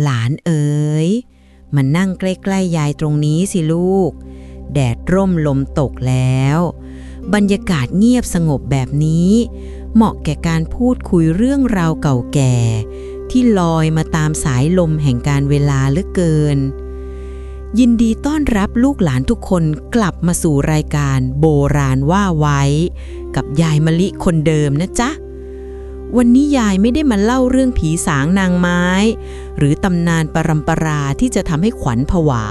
หลานเอ๋ยมานั่งใกล้ๆยายตรงนี้สิลูก แดดร่มลมตกแล้ว บรรยากาศเงียบสงบแบบนี้ เหมาะแก่การพูดคุยเรื่องราวเก่าแก่ ที่ลอยมาตามสายลมแห่งการเวลาเหลือเกิน ยินดีต้อนรับลูกหลานทุกคนกลับมาสู่รายการโบราณว่าไว้ กับยายมะลิคนเดิมนะจ๊ะ วันนี้ยายไม่ได้มาเล่าเรื่องผีสางนางไม้ หรือตำนานปรำปราที่จะทำให้ขวัญผวา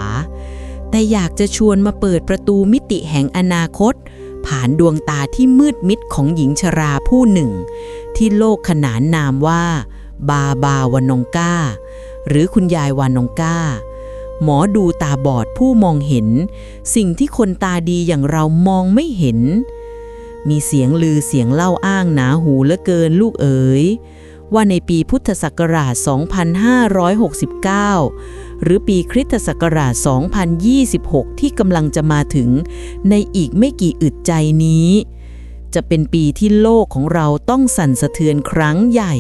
แต่อยากจะชวนมาเปิดประตูมิติแห่งอนาคต ผ่านดวงตาที่มืดมิดของหญิงชราผู้หนึ่ง ที่โลกขนานนามว่า บาบาวานงก้า หรือคุณยายวานงก้า หมอดูตาบอดผู้มองเห็น สิ่งที่คนตาดีอย่างเรามองไม่เห็น มีเสียงลือเสียงเล่าอ้างหนาหูเหลือเกินลูกเอ๋ยว่าในปีพุทธศักราช 2569 หรือปีคริสตศักราช 2026 ที่กำลังจะมาถึงในอีกไม่กี่อึดใจนี้ จะเป็นปีที่โลกของเราต้องสั่นสะเทือนครั้งใหญ่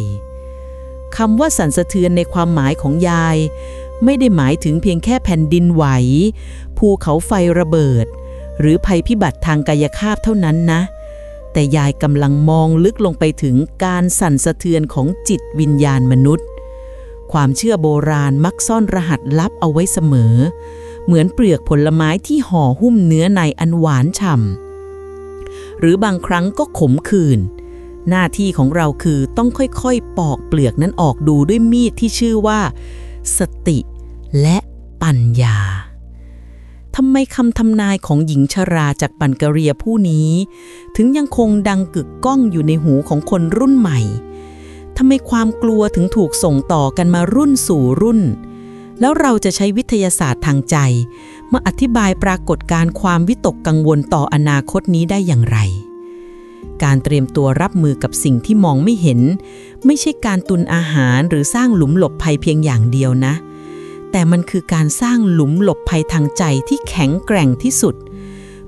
คำว่าสั่นสะเทือนในความหมายของยาย ไม่ได้หมายถึงเพียงแค่แผ่นดินไหว ภูเขาไฟระเบิด หรือภัยพิบัติทางกายภาพเท่านั้นนะ แต่ยายกำลังมองลึกลงไปถึงการสั่นสะเทือนของจิตวิญญาณมนุษย์ ความเชื่อโบราณมักซ่อนรหัสลับเอาไว้เสมอ เหมือนเปลือกผลไม้ที่ห่อหุ้มเนื้อในอันหวานฉ่ำหรือบางครั้งก็ขมขื่นหน้าที่ของเราคือต้องค่อยๆ ปอกเปลือกนั้นออกดูด้วยมีดที่ชื่อว่า สติและปัญญา ทำไมคำทำนายของหญิงชราจากปันกะเรียผู้นี้ ถึงยังคงดังกึกก้องอยู่ในหูของคนรุ่นใหม่ทำไมความกลัวถึงถูกส่งต่อกันมารุ่นสู่รุ่น แล้วเราจะใช้วิทยาศาสตร์ทางใจ มาอธิบายปรากฏการณ์ความวิตกกังวลต่ออนาคตนี้ได้อย่างไร การเตรียมตัวรับมือกับสิ่งที่มองไม่เห็น ไม่ใช่การตุนอาหารหรือสร้างหลุมหลบภัยเพียงอย่างเดียวนะ แต่มันคือการสร้างหลุมหลบภัยทางใจที่แข็งแกร่งที่สุด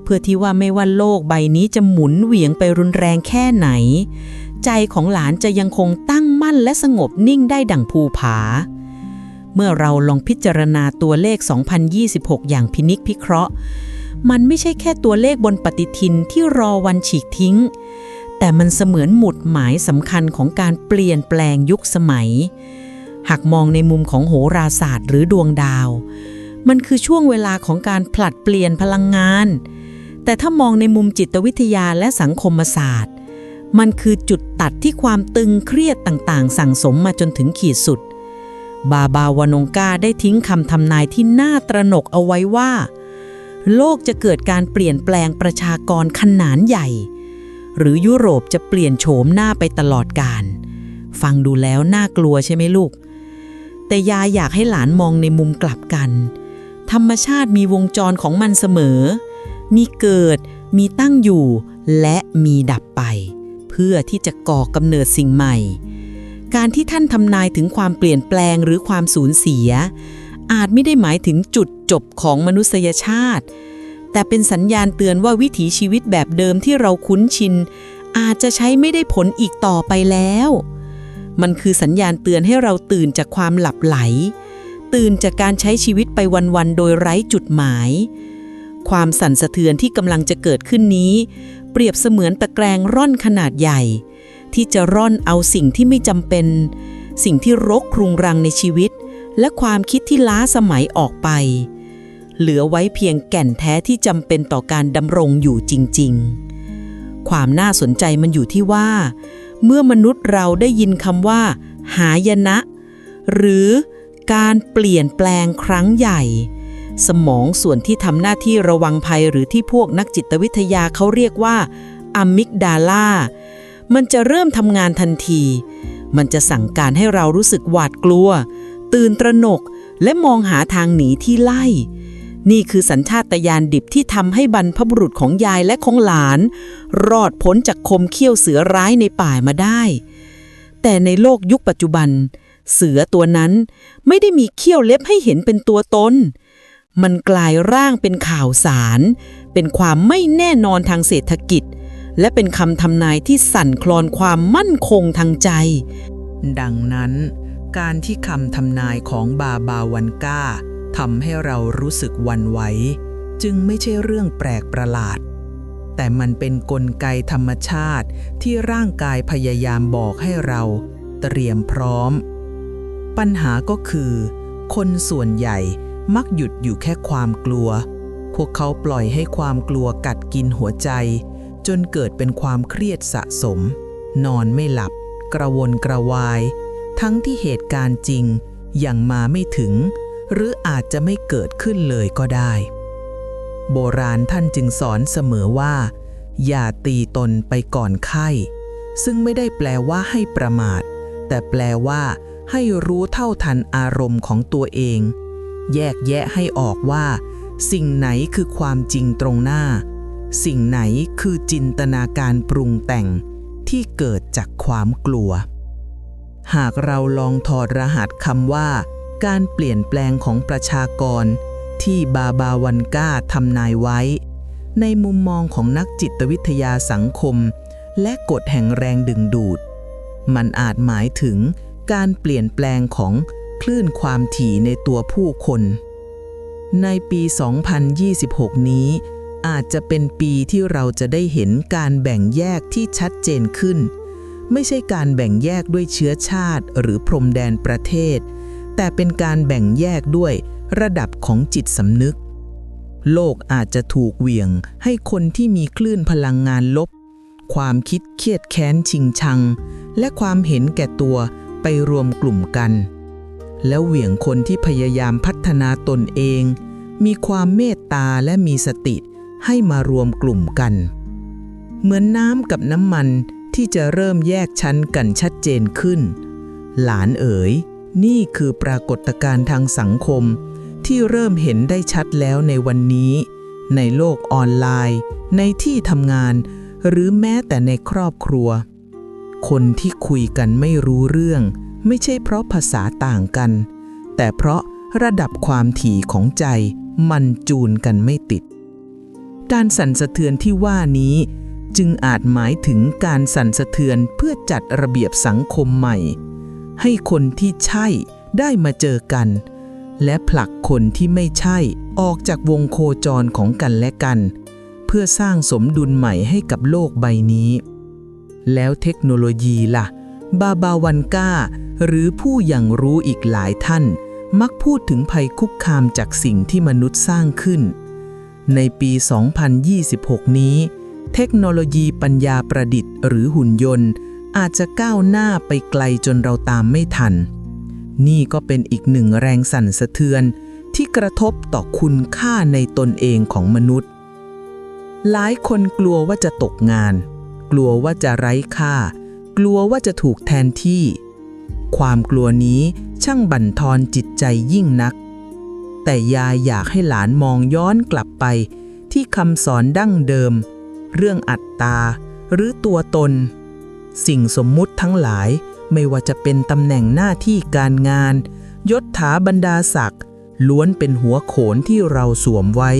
เพื่อที่ว่าไม่ว่าโลกใบนี้จะหมุนเหวี่ยงไปรุนแรงแค่ไหน ใจของหลานจะยังคงตั้งมั่นและสงบนิ่งได้ดั่งภูผา เมื่อเราลองพิจารณาตัวเลข 2026 อย่างพินิษพิเคราะห์ มันไม่ใช่แค่ตัวเลขบนปฏิทินที่รอวันฉีกทิ้ง แต่มันเสมือนหมุดหมายสำคัญของการเปลี่ยนแปลงยุคสมัย หากมองในมุมของโหราศาสตร์หรือดวงดาว มันคือช่วงเวลาของการผลัดเปลี่ยนพลังงาน แต่ถ้ามองในมุมจิตวิทยาและสังคมศาสตร์ มันคือจุดตัดที่ความตึงเครียดต่างๆ สั่งสมมาจนถึงขีดสุด บาบาวานงกาได้ทิ้งคำทำนายที่น่าตระหนกเอาไว้ว่า โลกจะเกิดการเปลี่ยนแปลงประชากรขนาดใหญ่ หรือยุโรปจะเปลี่ยนโฉมหน้าไปตลอดกาลฟังดูแล้วน่ากลัวใช่ไหมลูก แต่ยายอยากให้หลานมองในมุมกลับกัน ธรรมชาติมีวงจรของมันเสมอ มีเกิด มีตั้งอยู่ และมีดับไป เพื่อที่จะก่อกำเนิดสิ่งใหม่ การที่ท่านทำนายถึงความเปลี่ยนแปลงหรือความสูญเสีย อาจไม่ได้หมายถึงจุดจบของมนุษยชาติ แต่เป็นสัญญาณเตือนว่าวิถีชีวิตแบบเดิมที่เราคุ้นชิน อาจจะใช้ไม่ได้ผลอีกต่อไปแล้ว มันคือสัญญาณเตือนให้เราตื่นจากความหลับไหล ตื่นจากการใช้ชีวิตไปวันๆโดยไร้จุดหมาย ความสั่นสะเทือนที่กำลังจะเกิดขึ้นนี้ เปรียบเสมือนตะแกรงร่อนขนาดใหญ่ ที่จะร่อนเอาสิ่งที่ไม่จำเป็น สิ่งที่รกครุงรังในชีวิต และความคิดที่ล้าสมัยออกไป เหลือไว้เพียงแก่นแท้ที่จำเป็นต่อการดำรงอยู่จริง ๆ ความน่าสนใจมันอยู่ที่ว่า เมื่อมนุษย์เราได้ยินคำว่า หายนะ หรือการเปลี่ยนแปลงครั้งใหญ่ สมองส่วนที่ทำหน้าที่ระวังภัยหรือที่พวกนักจิตวิทยาเขาเรียกว่าอะมิกดาลามันจะเริ่มทำงานทันที มันจะสั่งการให้เรารู้สึกหวาดกลัว ตื่นตระหนกและมองหาทางหนีที่ไล่ นี่คือสัญชาตญาณดิบที่ทำให้บรรพบุรุษของยายและของหลาน รอดพ้นจากคมเขี้ยวเสือร้ายในป่ามาได้ แต่ในโลกยุคปัจจุบัน เสือตัวนั้นไม่ได้มีเขี้ยวเล็บให้เห็นเป็นตัวตน มันกลายร่างเป็นข่าวสาร เป็นความไม่แน่นอนทางเศรษฐกิจ และเป็นคำทำนายที่สั่นคลอนความมั่นคงทางใจ ดังนั้น การที่คำทำนายของบาบาวันก้า ทำให้เรารู้สึกวันไหว จึงไม่ใช่เรื่องแปลกประหลาด แต่มันเป็นนกลไกธรรมชาติที่ร่างกายพยายามบอกให้เรา เตรียมพร้อม ปัญหาก็คือ คนส่วนใหญ่มักหยุดอยู่แค่ความกลัว พวกเขาปล่อยให้ความกลัวกัดกินหัวใจ จนเกิดเป็นความเครียดสะสม นอนไม่หลับ กระวนกระวาย ทั้งที่เหตุการณ์จริงยังมาไม่ถึง หรืออาจจะไม่เกิดขึ้นเลยก็ได้ โบราณท่านจึงสอนเสมอว่า อย่าตีตนไปก่อนไข้ ซึ่งไม่ได้แปลว่าให้ประมาท แต่แปลว่า ให้รู้เท่าทันอารมณ์ของตัวเอง แยกแยะให้ออกว่า สิ่งไหนคือความจริงตรงหน้า สิ่งไหนคือจินตนาการปรุงแต่งที่เกิดจากความกลัว หากเราลองถอดรหัสคำว่า การเปลี่ยนแปลงของประชากรที่บาบาวันก้าทำนายไว้ ในมุมมองของนักจิตวิทยาสังคม และกฎแห่งแรงดึงดูด มันอาจหมายถึงการเปลี่ยนแปลงของคลื่นความถี่ในตัวผู้คน ในปี 2026 นี้ อาจจะเป็นปีที่เราจะได้เห็นการแบ่งแยกที่ชัดเจนขึ้น ไม่ใช่การแบ่งแยกด้วยเชื้อชาติหรือพรมแดนประเทศ แต่เป็นการแบ่งแยกด้วยระดับของจิตสำนึก โลกอาจจะถูกเหวี่ยงให้คนที่มีคลื่นพลังงานลบ ความคิดเครียดแค้นชิงชัง และความเห็นแก่ตัวไปรวมกลุ่มกัน แล้วเหวี่ยงคนที่พยายามพัฒนาตนเอง มีความเมตตาและมีสติให้มารวมกลุ่มกัน เหมือนน้ำกับน้ำมันที่จะเริ่มแยกชั้นกันชัดเจนขึ้น หลานเอ๋ย นี่คือปรากฏการณ์ทางสังคม ที่เริ่มเห็นได้ชัดแล้วในวันนี้ ในโลกออนไลน์ ในที่ทำงาน หรือแม้แต่ในครอบครัว คนที่คุยกันไม่รู้เรื่อง ไม่ใช่เพราะภาษาต่างกัน แต่เพราะระดับความถี่ของใจมันจูนกันไม่ติด การสั่นสะเทือนที่ว่านี้จึงอาจหมายถึงการสั่นสะเทือนเพื่อจัดระเบียบสังคมใหม่ ให้คนที่ใช่ได้มาเจอกัน และผลักคนที่ไม่ใช่ออกจากวงโคจรของกันและกัน เพื่อสร้างสมดุลใหม่ให้กับโลกใบนี้ แล้วเทคโนโลยีล่ะ บาบาวันก้า หรือผู้อย่างรู้อีกหลายท่าน มักพูดถึงภัยคุกคามจากสิ่งที่มนุษย์สร้างขึ้น ในปี 2026 นี้ เทคโนโลยีปัญญาประดิษฐ์ หรือหุ่นยนต์ อาจจะก้าวหน้าไปไกลจนเราตามไม่ทัน นี่ก็เป็นอีกหนึ่งแรงสั่นสะเทือนที่กระทบต่อคุณค่าในตนเองของมนุษย์ หลายคนกลัวว่าจะตกงาน กลัวว่าจะไร้ค่า กลัวว่าจะถูกแทนที่ ความกลัวนี้ช่างบั่นทอนจิตใจยิ่งนัก แต่ยายอยากให้หลานมองย้อนกลับไป ที่คำสอนดั้งเดิม เรื่องอัตตา หรือตัวตน สิ่งสมมุติทั้งหลายไม่ว่าจะเป็นตำแหน่งหน้าที่การงาน ยศถาบรรดาศักดิ์ล้วนเป็นหัวโขนที่เราสวมไว้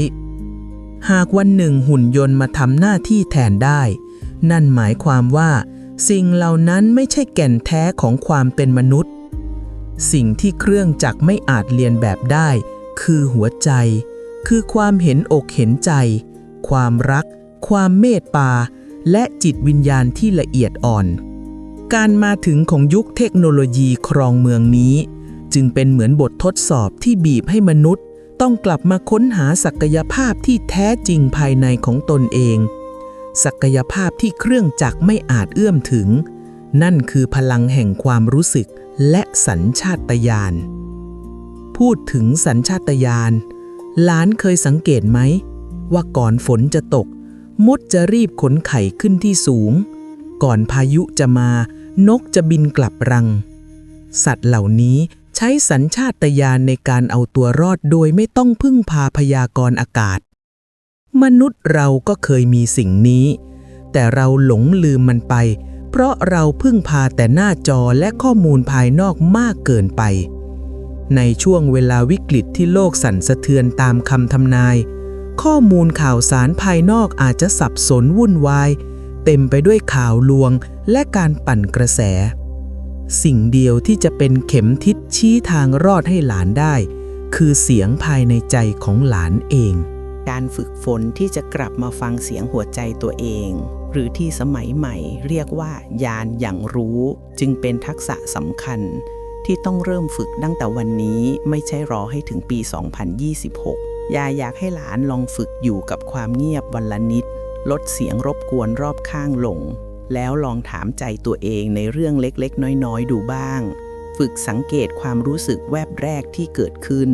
หากวันหนึ่งหุ่นยนต์มาทำหน้าที่แทนได้ นั่นหมายความว่า สิ่งเหล่านั้นไม่ใช่แก่นแท้ของความเป็นมนุษย์ สิ่งที่เครื่องจักรไม่อาจเรียนแบบได้ คือหัวใจ คือความเห็นอกเห็นใจ ความรัก ความเมตตา และจิตวิญญาณที่ละเอียดอ่อน การมาถึงของยุคเทคโนโลยีครองเมืองนี้ จึงเป็นเหมือนบททดสอบที่บีบให้มนุษย์ ต้องกลับมาค้นหาศักยภาพที่แท้จริงภายในของตนเอง ศักยภาพที่เครื่องจักรไม่อาจเอื้อมถึง นั่นคือพลังแห่งความรู้สึกและสัญชาตญาณพูดถึงสัญชาตญาณหลานเคยสังเกตไหม ว่าก่อนฝนจะตก มดจะรีบขนไข่ขึ้นที่สูง ก่อนพายุจะมานกจะบินกลับรัง สัตว์เหล่านี้ใช้สัญชาตญาณในการเอาตัวรอดโดยไม่ต้องพึ่งพาพยากรณ์อากาศ มนุษย์เราก็เคยมีสิ่งนี้ แต่เราหลงลืมมันไป เพราะเราพึ่งพาแต่หน้าจอและข้อมูลภายนอกมากเกินไป ในช่วงเวลาวิกฤตที่โลกสั่นสะเทือนตามคำทำนาย ข้อมูลข่าวสารภายนอกอาจจะสับสนวุ่นวาย เต็มไปด้วยข่าวลวงและการปั่นกระแส สิ่งเดียวที่จะเป็นเข็มทิศชี้ทางรอดให้หลานได้ คือเสียงภายในใจของหลานเอง การฝึกฝนที่จะกลับมาฟังเสียงหัวใจตัวเอง หรือที่สมัยใหม่เรียกว่ายานอย่างรู้จึงเป็นทักษะสำคัญ ที่ต้องเริ่มฝึกตั้งแต่วันนี้ไม่ใช่รอให้ถึงปี 2026 ยายอยากให้หลานลองฝึกอยู่กับความเงียบวันละนิด ลดเสียงรบกวนรอบข้างลง แล้วลองถามใจตัวเองในเรื่องเล็กๆ น้อยๆ ดูบ้าง ฝึกสังเกตความรู้สึกแวบแรกที่เกิดขึ้น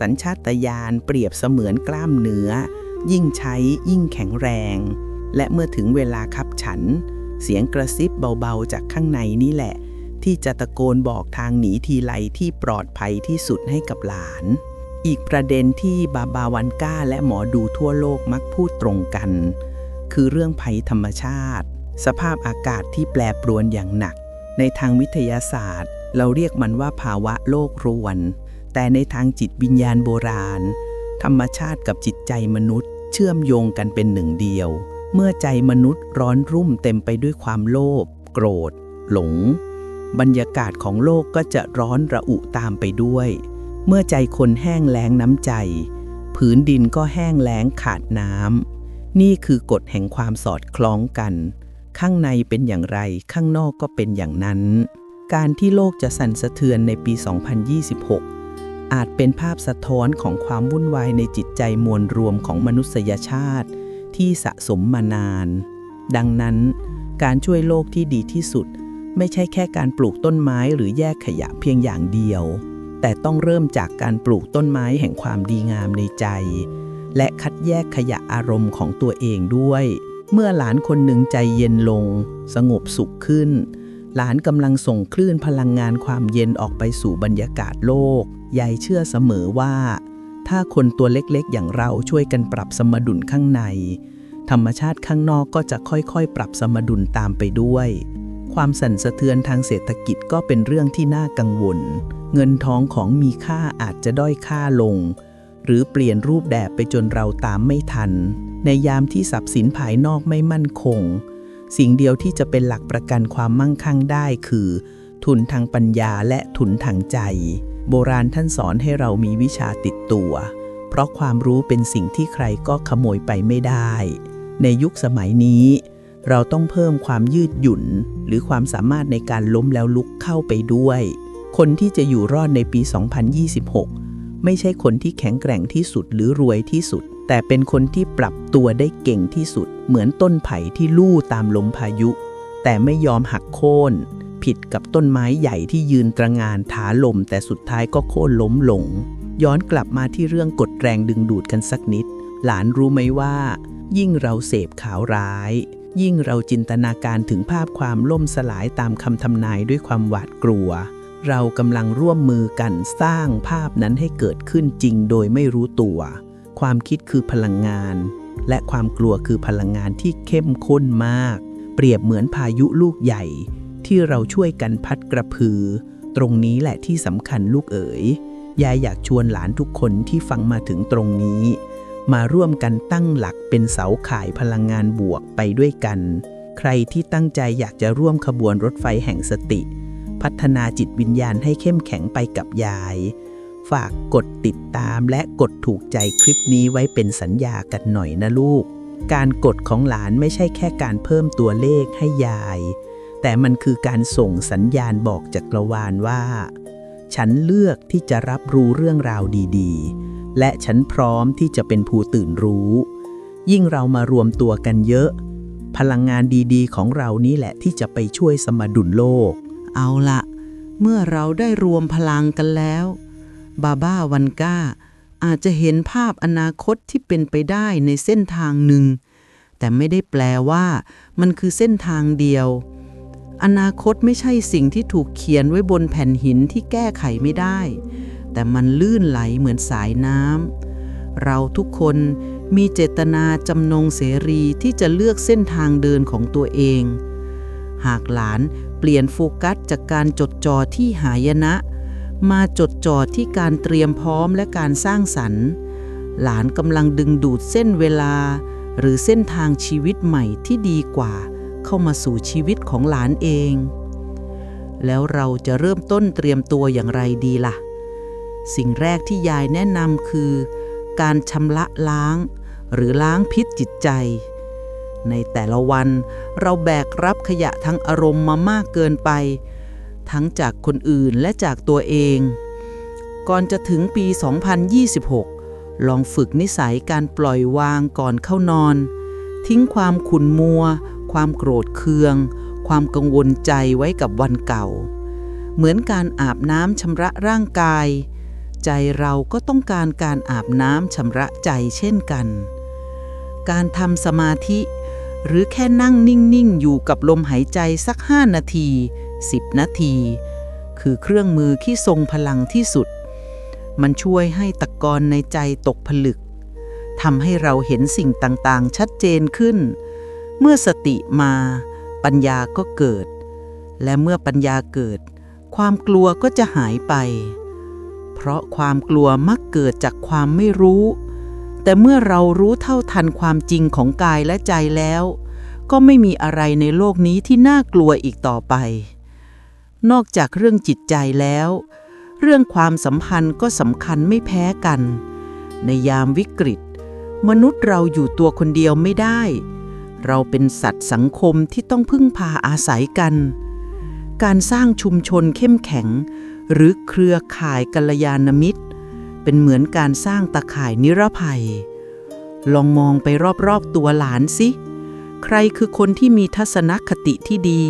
สัญชาตญาณเปรียบเสมือนกล้ามเนื้อ ยิ่งใช้ยิ่งแข็งแรง และเมื่อถึงเวลาคับฉัน เสียงกระซิบเบาๆจากข้างในนี่แหละ ที่จะตะโกนบอกทางหนีทีไลที่ปลอดภัยที่สุดให้กับหลาน อีกประเด็นที่บาบาวันก้าและหมอดูทั่วโลกมักพูดตรงกัน คือเรื่องภัยธรรมชาติ สภาพอากาศที่แปรปรวนอย่างหนัก ในทางวิทยาศาสตร์ เราเรียกมันว่าภาวะโลกรวน แต่ในทางจิตวิญญาณโบราณ ธรรมชาติกับจิตใจมนุษย์ เชื่อมโยงกันเป็นหนึ่งเดียว เมื่อใจมนุษย์ร้อนรุ่มเต็มไปด้วยความโลภโกรธ หลง บรรยากาศของโลกก็จะร้อนระอุตามไปด้วย เมื่อใจคนแห้งแล้งน้ำใจ ผืนดินก็แห้งแล้งขาดน้ำนี่คือกฎแห่งความสอดคล้องกัน ข้างในเป็นอย่างไรข้างนอกก็เป็นอย่างนั้น การที่โลกจะสั่นสะเทือนในปี 2026 อาจเป็นภาพสะท้อนของความวุ่นวายในจิตใจมวลรวมของมนุษยชาติ ที่สะสมมานาน ดังนั้น การช่วยโลกที่ดีที่สุด ไม่ใช่แค่การปลูกต้นไม้หรือแยกขยะเพียงอย่างเดียว แต่ต้องเริ่มจากการปลูกต้นไม้แห่งความดีงามในใจ และคัดแยกขยะอารมณ์ของตัวเองด้วย เมื่อหลานคนหนึ่งใจเย็นลง สงบสุขขึ้น หลานกำลังส่งคลื่นพลังงานความเย็นออกไปสู่บรรยากาศโลก ยายเชื่อเสมอว่า ถ้าคนตัวเล็กๆ อย่างเราช่วยกันปรับสมดุลข้างใน ธรรมชาติข้างนอกก็จะค่อยๆ ปรับสมดุลตามไปด้วย ความสั่นสะเทือนทางเศรษฐกิจก็เป็นเรื่องที่น่ากังวล เงินทองของมีค่าอาจจะด้อยค่าลง หรือเปลี่ยนรูปแบบไปจนเราตามไม่ทัน ในยามที่ทรัพย์สินภายนอกไม่มั่นคง สิ่งเดียวที่จะเป็นหลักประกันความมั่งคั่งได้คือ ทุนทางปัญญาและทุนทางใจ โบราณท่านสอนให้เรามีวิชาติดตัว เพราะความรู้เป็นสิ่งที่ใครก็ขโมยไปไม่ได้ ในยุคสมัยนี้ เราต้องเพิ่มความยืดหยุ่น หรือความสามารถในการล้มแล้วลุกเข้าไปด้วย คนที่จะอยู่รอดในปี 2026 ไม่ใช่คนที่แข็งแกร่งที่สุดหรือรวยที่สุด แต่เป็นคนที่ปรับตัวได้เก่งที่สุด เหมือนต้นไผ่ที่ลู่ตามลมพายุ แต่ไม่ยอมหักโค่น ผิดกับต้นไม้ใหญ่ที่ยืนตระงานถาลม แต่สุดท้ายก็โค่นล้มลง ย้อนกลับมาที่เรื่องกฎแรงดึงดูดกันสักนิด หลานรู้ไหมว่า ยิ่งเราเสพข่าวร้ายยิ่งเราจินตนาการถึงภาพความล่มสลายตามคำทำนายด้วยความหวาดกลัว เรากำลังร่วมมือกันสร้างภาพนั้นให้เกิดขึ้นจริงโดยไม่รู้ตัว ความคิดคือพลังงาน และความกลัวคือพลังงานที่เข้มข้นมาก เปรียบเหมือนพายุลูกใหญ่ ที่เราช่วยกันพัดกระพือ ตรงนี้แหละที่สำคัญลูกเอ๋ยยายอยากชวนหลานทุกคนที่ฟังมาถึงตรงนี้ มาร่วมกันตั้งหลักเป็นเสาข่ายพลังงานบวกไปด้วยกัน ใครที่ตั้งใจอยากจะร่วมขบวนรถไฟแห่งสติ พัฒนาจิตวิญญาณให้เข้มแข็งไปกับยาย ฝากกดติดตามและกดถูกใจคลิปนี้ไว้เป็นสัญญากันหน่อยนะลูก การกดของหลานไม่ใช่แค่การเพิ่มตัวเลขให้ยาย แต่มันคือการส่งสัญญาณบอกจักรวาลว่า ฉันเลือกที่จะรับรู้เรื่องราวดีๆ และฉันพร้อมที่จะเป็นผู้ตื่นรู้ ยิ่งเรามารวมตัวกันเยอะ พลังงานดีๆ ของเรานี่แหละที่จะไปช่วยสมดุลโลก เอาละเมื่อเราได้รวมพลังกันแล้ว บาบ้าวันก้า อาจจะเห็นภาพอนาคตที่เป็นไปได้ในเส้นทางหนึ่ง แต่ไม่ได้แปลว่ามันคือเส้นทางเดียว อนาคตไม่ใช่สิ่งที่ถูกเขียนไว้บนแผ่นหินที่แก้ไขไม่ได้ แต่มันลื่นไหลเหมือนสายน้ำเราทุกคนมีเจตนาจำนงเสรีที่จะเลือกเส้นทางเดินของตัวเอง หากหลาน เปลี่ยนโฟกัสจากการจดจ่อที่หายนะ มาจดจ่อที่การเตรียมพร้อมและการสร้างสรรค์ หลานกำลังดึงดูดเส้นเวลา หรือเส้นทางชีวิตใหม่ที่ดีกว่า เข้ามาสู่ชีวิตของหลานเอง แล้วเราจะเริ่มต้นเตรียมตัวอย่างไรดีล่ะ สิ่งแรกที่ยายแนะนำคือ การชำระล้าง หรือล้างพิษจิตใจ ในแต่ละวัน เราแบกรับขยะทั้งอารมณ์มามากเกินไป ทั้งจากคนอื่นและจากตัวเอง ก่อนจะถึงปี 2026 ลองฝึกนิสัยการปล่อยวางก่อนเข้านอน ทิ้งความขุ่นมัว ความโกรธเคือง ความกังวลใจไว้กับวันเก่า เหมือนการอาบน้ำชำระร่างกาย ใจเราก็ต้องการการอาบน้ำชำระใจเช่นกันการทำสมาธิ หรือแค่นั่งนิ่ง ๆ อยู่กับลมหายใจสัก 5 นาที 10 นาที คือเครื่องมือที่ทรงพลังที่สุด มันช่วยให้ตะกอนในใจตกผลึกทำให้เราเห็นสิ่งต่าง ๆ ชัดเจนขึ้น เมื่อสติมา ปัญญาก็เกิด และเมื่อปัญญาเกิด ความกลัวก็จะหายไป เพราะความกลัวมักเกิดจากความไม่รู้ แต่เมื่อเรารู้เท่าทันความจริงของกายและใจแล้ว ก็ไม่มีอะไรในโลกนี้ที่น่ากลัวอีกต่อไป นอกจากเรื่องจิตใจแล้ว เรื่องความสัมพันธ์ก็สำคัญไม่แพ้กัน ในยามวิกฤต มนุษย์เราอยู่ตัวคนเดียวไม่ได้ เราเป็นสัตว์สังคมที่ต้องพึ่งพาอาศัยกัน การสร้างชุมชนเข้มแข็ง หรือเครือข่ายกัลยาณมิตร เป็นเหมือนการสร้างตะข่ายนิรภัย ลองมองไปรอบๆตัวหลานสิ ใครคือคนที่มีทัศนคติที่ดี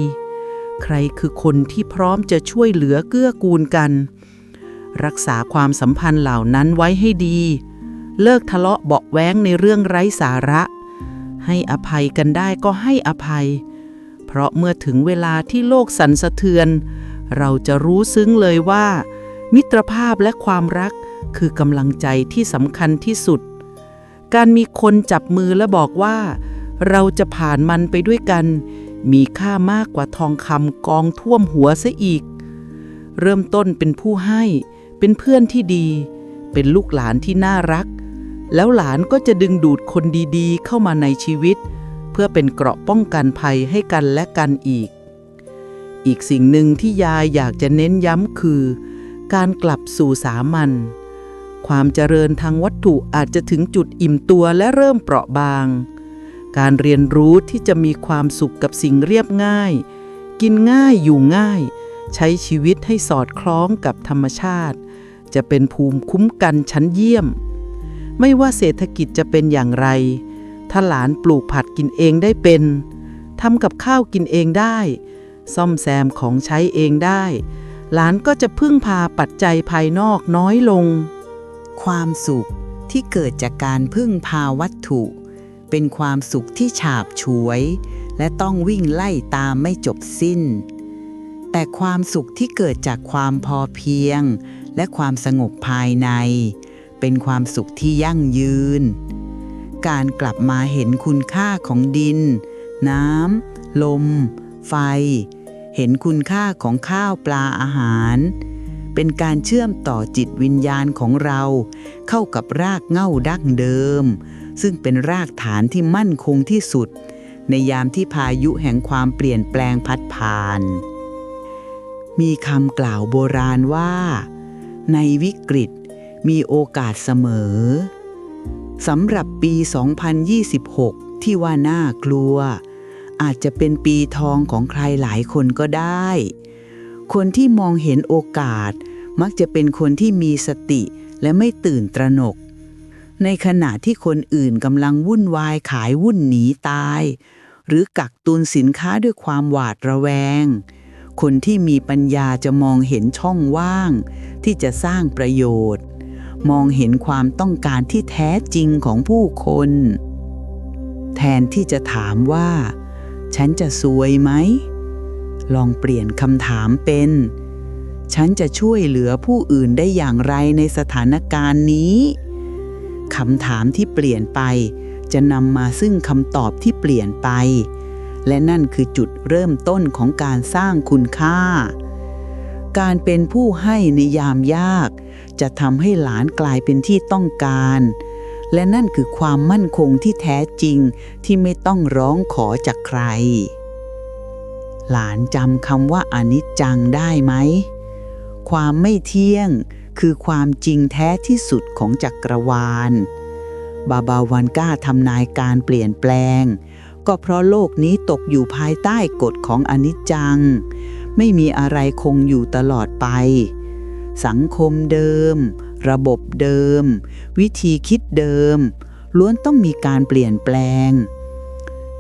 ใครคือคนที่พร้อมจะช่วยเหลือเกื้อกูลกัน รักษาความสัมพันธ์เหล่านั้นไว้ให้ดี เลิกทะเลาะเบาะแว้งในเรื่องไร้สาระ ให้อภัยกันได้ก็ให้อภัย เพราะเมื่อถึงเวลาที่โลกสั่นสะเทือน เราจะรู้ซึ้งเลยว่ามิตรภาพและความรัก คือกำลังใจที่สำคัญที่สุด การมีคนจับมือและบอกว่า เราจะผ่านมันไปด้วยกัน มีค่ามากกว่าทองคำกองท่วมหัวซะอีก เริ่มต้นเป็นผู้ให้ เป็นเพื่อนที่ดี เป็นลูกหลานที่น่ารัก แล้วหลานก็จะดึงดูดคนดีๆ เข้ามาในชีวิต เพื่อเป็นเกราะป้องกันภัยให้กันและกันอีก อีกสิ่งหนึ่งที่ยายอยากจะเน้นย้ำคือการกลับสู่สามัญ ความเจริญทางวัตถุอาจจะถึงจุดอิ่มตัวและเริ่มเปราะบาง การเรียนรู้ที่จะมีความสุขกับสิ่งเรียบง่าย กินง่ายอยู่ง่าย ใช้ชีวิตให้สอดคล้องกับธรรมชาติ จะเป็นภูมิคุ้มกันชั้นเยี่ยม ไม่ว่าเศรษฐกิจจะเป็นอย่างไร ถ้าหลานปลูกผักกินเองได้เป็นทำกับข้าวกินเองได้ ซ่อมแซมของใช้เองได้ หลานก็จะพึ่งพาปัจจัยภายนอกน้อยลง ความสุขที่เกิดจากการพึ่งพาวัตถุ เป็นความสุขที่ฉาบฉวย และต้องวิ่งไล่ตามไม่จบสิ้น แต่ความสุขที่เกิดจากความพอเพียง และความสงบภายใน เป็นความสุขที่ยั่งยืน การกลับมาเห็นคุณค่าของดิน น้ำลม ไฟ เห็นคุณค่าของข้าวปลาอาหาร เป็นการเชื่อมต่อจิตวิญญาณของเรา เข้ากับรากเง้าดั้งเดิม ซึ่งเป็นรากฐานที่มั่นคงที่สุด ในยามที่พายุแห่งความเปลี่ยนแปลงพัดผ่าน มีคำกล่าวโบราณว่า ในวิกฤตมีโอกาสเสมอสำหรับปี 2026 ที่ว่าน่ากลัว อาจจะเป็นปีทองของใครหลายคนก็ได้ คนที่มองเห็นโอกาส มักจะเป็นคนที่มีสติและไม่ตื่นตระหนก ในขณะที่คนอื่นกำลังวุ่นวายขายวุ่นหนีตาย หรือกักตุนสินค้าด้วยความหวาดระแวง คนที่มีปัญญาจะมองเห็นช่องว่าง ที่จะสร้างประโยชน์ มองเห็นความต้องการที่แท้จริงของผู้คน แทนที่จะถามว่า ฉันจะซวยไหม ลองเปลี่ยนคำถามเป็น ฉันจะช่วยเหลือผู้อื่นได้อย่างไรในสถานการณ์นี้คำถามที่เปลี่ยนไป จะนำมาซึ่งคำตอบที่เปลี่ยนไป และนั่นคือจุดเริ่มต้นของการสร้างคุณค่า การเป็นผู้ให้ในยามยาก จะทำให้หลานกลายเป็นที่ต้องการ และนั่นคือความมั่นคงที่แท้จริงที่ไม่ต้องร้องขอจากใคร หลานจำคำว่าอนิจจังได้ไหม ความไม่เที่ยงคือความจริงแท้ที่สุดของจักรวาล บาบาวันก้าทำนายการเปลี่ยนแปลง ก็เพราะโลกนี้ตกอยู่ภายใต้กฎของอนิจจัง ไม่มีอะไรคงอยู่ตลอดไป สังคมเดิม ระบบเดิม วิธีคิดเดิม ล้วนต้องมีการเปลี่ยนแปลง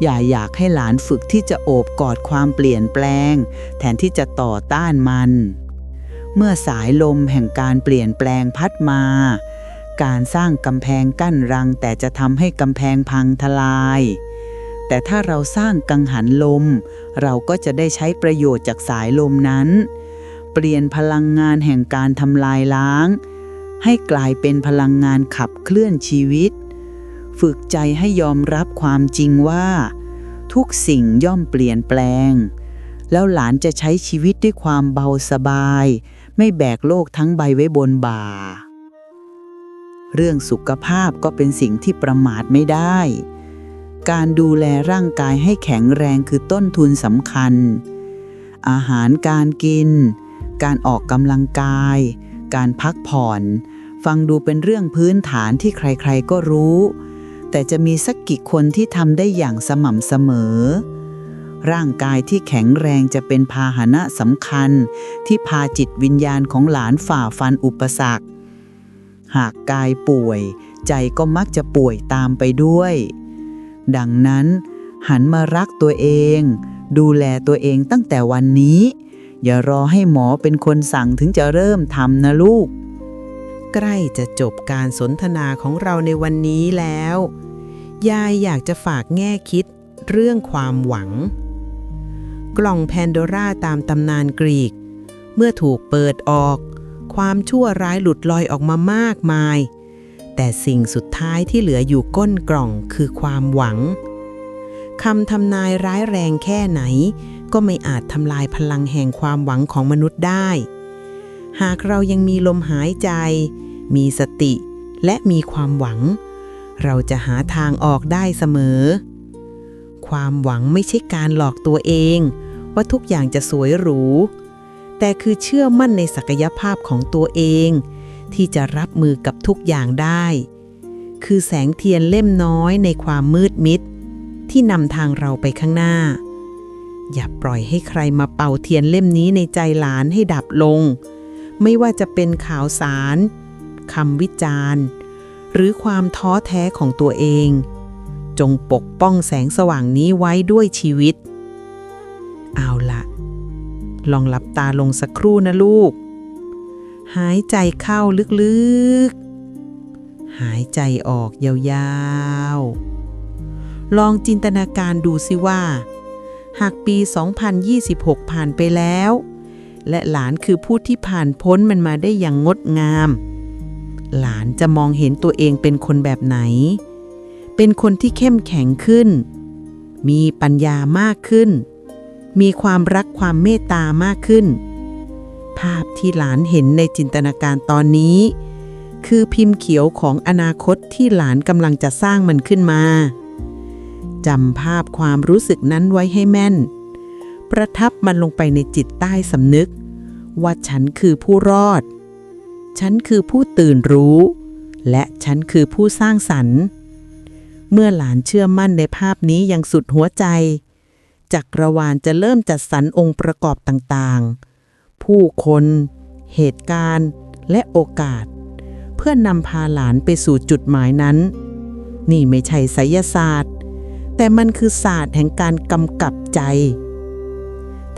อย่าอยากให้หลานฝึกที่จะโอบกอดความเปลี่ยนแปลง แทนที่จะต่อต้านมัน เมื่อสายลมแห่งการเปลี่ยนแปลงพัดมา การสร้างกำแพงกั้นรัง แต่จะทำให้กำแพงพังทลาย แต่ถ้าเราสร้างกังหันลม เราก็จะได้ใช้ประโยชน์จากสายลมนั้น เปลี่ยนพลังงานแห่งการทำลายล้าง ให้กลายเป็นพลังงานขับเคลื่อนชีวิต ฝึกใจให้ยอมรับความจริงว่า ทุกสิ่งย่อมเปลี่ยนแปลง แล้วหลานจะใช้ชีวิตด้วยความเบาสบาย ไม่แบกโลกทั้งใบไว้บนบ่า เรื่องสุขภาพก็เป็นสิ่งที่ประมาทไม่ได้ การดูแลร่างกายให้แข็งแรงคือต้นทุนสำคัญ อาหารการกิน การออกกำลังกาย การพักผ่อน ฟังดูเป็นเรื่องพื้นฐานที่ใครๆก็รู้ แต่จะมีสักกี่คนที่ทำได้อย่างสม่ำเสมอ ร่างกายที่แข็งแรงจะเป็นพาหนะสำคัญ ที่พาจิตวิญญาณของหลานฝ่าฟันอุปสรรค หากกายป่วย ใจก็มักจะป่วยตามไปด้วย ดังนั้นหันมารักตัวเอง ดูแลตัวเองตั้งแต่วันนี้ อย่ารอให้หมอเป็นคนสั่งถึงจะเริ่มทำนะลูก ใกล้จะจบการสนทนาของเราในวันนี้แล้ว ยายอยากจะฝากแง่คิดเรื่องความหวัง กล่องแพนโดราตามตำนานกรีก เมื่อถูกเปิดออก ความชั่วร้ายหลุดลอยออกมามากมาย แต่สิ่งสุดท้ายที่เหลืออยู่ก้นกล่องคือความหวังคำทำนายร้ายแรงแค่ไหน ก็ไม่อาจทำลายพลังแห่งความหวังของมนุษย์ได้ หากเรายังมีลมหายใจ มีสติ และมีความหวัง เราจะหาทางออกได้เสมอ ความหวังไม่ใช่การหลอกตัวเอง ว่าทุกอย่างจะสวยหรู แต่คือเชื่อมั่นในศักยภาพของตัวเอง ที่จะรับมือกับทุกอย่างได้ คือแสงเทียนเล่มน้อยในความมืดมิด ที่นำทางเราไปข้างหน้า อย่าปล่อยให้ใครมาเป่าเทียนเล่มนี้ในใจหลานให้ดับลงไม่ว่าจะเป็นข่าวสาร คำวิจารณ์ หรือความท้อแท้ของตัวเอง จงปกป้องแสงสว่างนี้ไว้ด้วยชีวิต เอาละลองหลับตาลงสักครู่นะลูก หายใจเข้าลึกๆ หายใจออกยาวๆ ลองจินตนาการดูสิว่า หากปี 2026 ผ่านไปแล้วและหลานคือผู้ที่ผ่านพ้นมันมาได้อย่างงดงาม หลานจะมองเห็นตัวเองเป็นคนแบบไหน เป็นคนที่เข้มแข็งขึ้น มีปัญญามากขึ้น มีความรักความเมตตามากขึ้น ภาพที่หลานเห็นในจินตนาการตอนนี้ คือพิมพ์เขียวของอนาคตที่หลานกำลังจะสร้างมันขึ้นมาจำภาพความรู้สึกนั้นไว้ให้แม่น ประทับมันลงไปในจิตใต้สำนึก ว่าฉันคือผู้รอด ฉันคือผู้ตื่นรู้ และฉันคือผู้สร้างสรรค์ เมื่อหลานเชื่อมั่นในภาพนี้อย่างสุดหัวใจ จักรวาลจะเริ่มจัดสรรองค์ประกอบต่างๆ ผู้คน เหตุการณ์ และโอกาส เพื่อนำพาหลานไปสู่จุดหมายนั้น นี่ไม่ใช่ไสยศาสตร์ แต่มันคือศาสตร์แห่งการกำกับใจ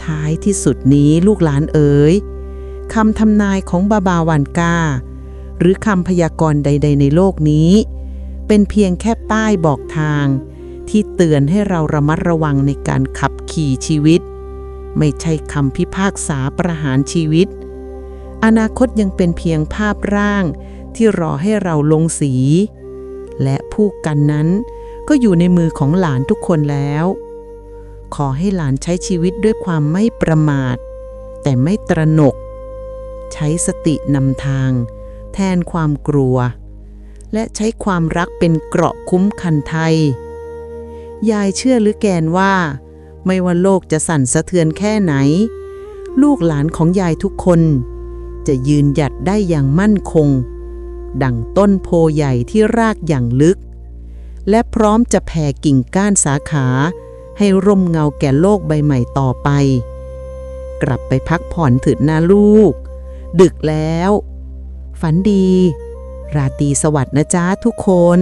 ท้ายที่สุดนี้ลูกหลานเอ๋ย คำทำนายของบาบาวันกา หรือคำพยากรณ์ใด ๆ ในโลกนี้ เป็นเพียงแค่ป้ายบอกทาง ที่เตือนให้เราระมัดระวังในการขับขี่ชีวิต ไม่ใช่คำพิพากษาประหารชีวิต อนาคตยังเป็นเพียงภาพร่างที่รอให้เราลงสี และผู้กันนั้นก็อยู่ในมือของหลานทุกคนแล้ว ขอให้หลานใช้ชีวิตด้วยความไม่ประมาท แต่ไม่ตระหนก ใช้สตินำทาง แทนความกลัว และใช้ความรักเป็นเกราะคุ้มคันไทย ยายเชื่อหรือแกนว่า ไม่ว่าโลกจะสั่นสะเทือนแค่ไหน ลูกหลานของยายทุกคน จะยืนหยัดได้อย่างมั่นคง ดั่งต้นโพใหญ่ที่รากอย่างลึก และพร้อมจะแผ่กิ่งก้านสาขาให้ร่มเงาแก่โลกใบใหม่ต่อไป กลับไปพักผ่อนเถิดนะลูก ดึกแล้ว ฝันดี ราตรีสวัสดิ์นะจ๊ะทุกคน